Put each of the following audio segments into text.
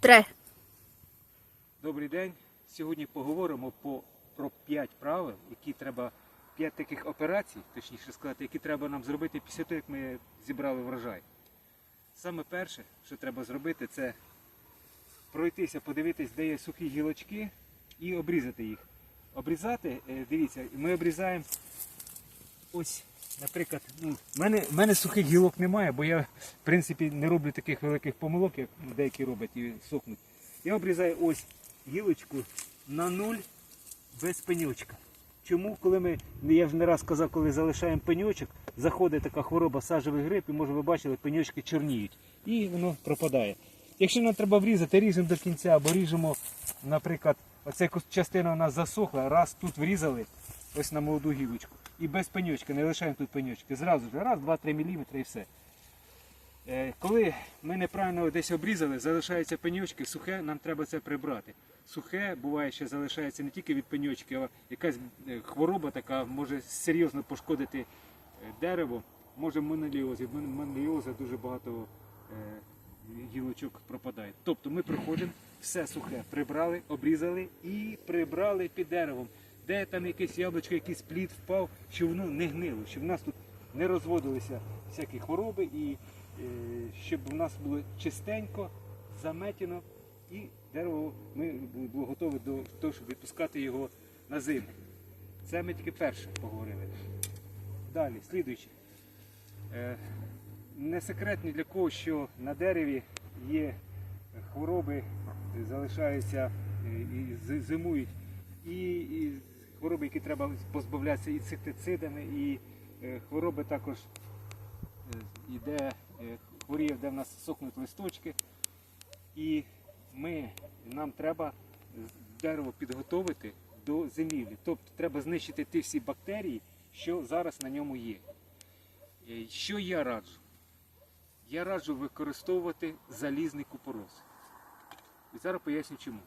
Три. Добрий день. Сьогодні поговоримо по, про 5 правил, які треба, 5 таких операцій, точніше сказати, які треба нам зробити після того, як ми зібрали врожай. Саме перше, що треба зробити, це пройтися, подивитись, де є сухі гілочки і обрізати їх. Обрізати, е, дивіться, ми обрізаємо ось, наприклад, ну, в мене, в мене сухих гілок немає, бо я в принципі не роблю таких великих помилок, як деякі роблять і сохнуть. Я обрізаю ось гілочку на нуль без пеньочка. Чому, коли ми, я вже не раз казав, коли залишаємо пеньочок, заходить така хвороба сажевий гриб, і може ви бачили, пеньочки чорніють. І воно пропадає. Якщо нам треба врізати, ріжемо до кінця, або ріжемо, наприклад, оця частина у нас засохла, раз тут врізали, ось на молоду гілочку. І без пеньочка, не лишаємо тут пеньочки. Зразу ж, раз, два-три міліметри і все. Е, Коли ми неправильно десь обрізали, залишаються пеньочки, сухе, нам треба це прибрати. Сухе буває, що залишається не тільки від пеньочки, а якась е, хвороба така може серйозно пошкодити е, дерево. Може моноліоз. Мон- моноліоза дуже багато гілочок пропадає. Тобто ми приходимо, все сухе прибрали, обрізали і прибрали під деревом. Де там якесь яблучко, якийсь плід впав, щоб воно не гнило, щоб в нас тут не розводилися всякі хвороби і е, щоб у нас було чистенько, заметено і дерево ми було готові до того, щоб відпускати його на зиму. Це ми тільки перше поговорили. Далі, слідуючи. Е, не секрет ні для кого, що на дереві є хвороби, залишаються е, і зимують, і, і хвороби, які треба позбавлятися інсектицидами, і е, хвороби також е, іде, е, хворіє, де в нас сохнуть листочки. І ми, нам треба дерево підготовити до зимівлі. Тобто треба знищити ті всі бактерії, що зараз на ньому є. Що я раджу? Я раджу використовувати залізний купорос. І зараз поясню чому.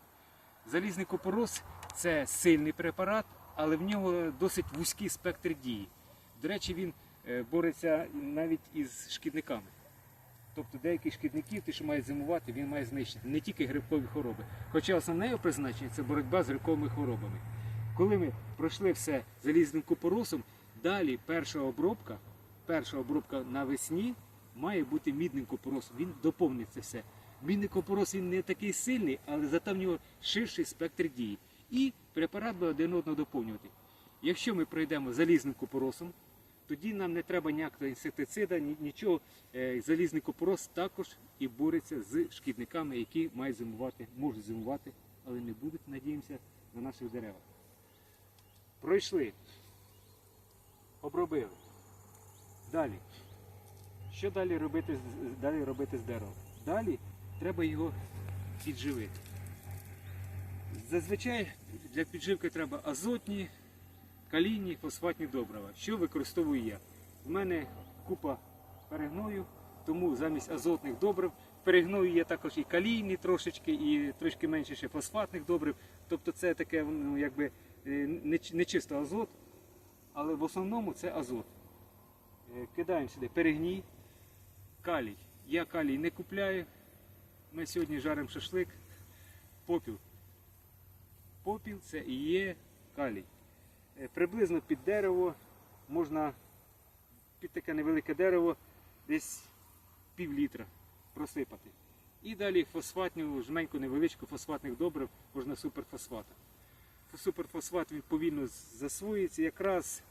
Залізний купорос це сильний препарат, але в нього досить вузький спектр дії. До речі, він е, бореться навіть із шкідниками. Тобто деяких шкідників, ті, що мають зимувати, він має знищити не тільки грибкові хвороби. Хоча основне його призначення це боротьба з грибковими хворобами. Коли ми пройшли все залізним купоросом, далі перша обробка, перша обробка навесні має бути мідним купоросом. Він доповнить це все. Мідний купорос він не такий сильний, але зато в нього ширший спектр дії. І препарат буде один одного доповнювати. Якщо ми пройдемо залізним купоросом, тоді нам не треба ніякого інсектицида, нічого. Е, Залізний купорос також і бореться з шкідниками, які мають зимувати, можуть зимувати, але не будуть, надіємося, на наших деревах. Пройшли, обробили. Далі. Що далі робити, далі робити з деревом? Далі треба його підживити. Зазвичай для підживки треба азотні, калійні, фосфатні добрива. Що використовую я? У мене купа перегною, тому замість азотних добрив перегною є також і калійні трошечки, і трошки менше ще фосфатних добрив. Тобто це таке ну, якби е, не, чисто азот, але в основному це азот. Е, Кидаємо сюди перегній, калій. Я калій не купляю. Ми сьогодні жаримо шашлик, попіл. Попіл це і є калій. Е, Приблизно під дерево можна під таке невелике дерево десь пів літра просипати. І далі фосфатну, жменьку невеличку фосфатних добрив можна суперфосфата. Суперфосфат він повільно засвоюється. Якраз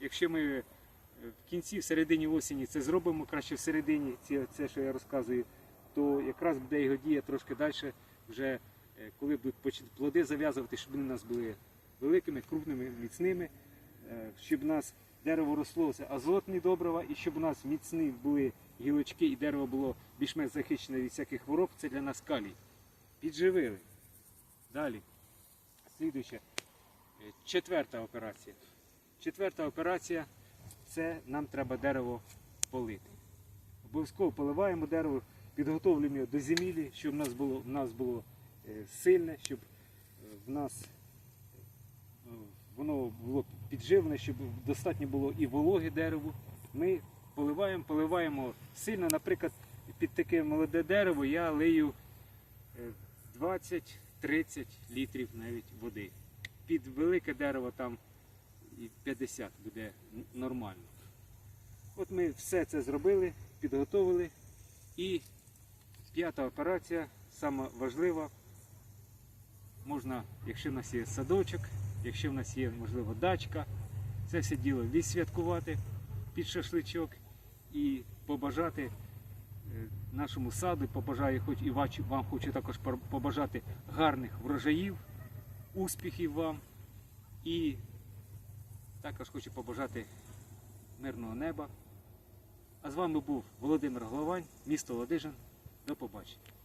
якщо ми е, в кінці, в середині осені це зробимо краще в середині, це, що я розказую, то якраз буде його дія трошки далі, вже коли будуть плоди зав'язувати, щоб вони у нас були великими, крупними, міцними, е, щоб у нас дерево росло це азотні добрива, і щоб у нас міцні були гілочки і дерево було більш-менш захищене від всяких хвороб, це для нас калій. Підживили. Далі. Слідуюче. Е, Четверта операція. Четверта операція це нам треба дерево полити. Обов'язково поливаємо дерево, підготовлюємо його до зимівлі, щоб в нас було, в нас було е, сильне, щоб е, в нас е, воно було підживлене, щоб достатньо було і вологи дереву. Ми поливаємо, поливаємо сильно, наприклад, під таке молоде дерево я лию е, 20-30 літрів навіть води. Під велике дерево там і 50 буде нормально. От ми все це зробили, підготовили. І п'ята операція, сама важлива. Можна, якщо в нас є садочок, якщо в нас є, можливо, дачка, це все діло відсвяткувати під шашличок і побажати е, нашому саду, побажаю, хоч і вам хочу також побажати гарних врожаїв, успіхів вам і також хочу побажати мирного неба. А з вами був Володимир Головань, місто Ладижин. До побачення.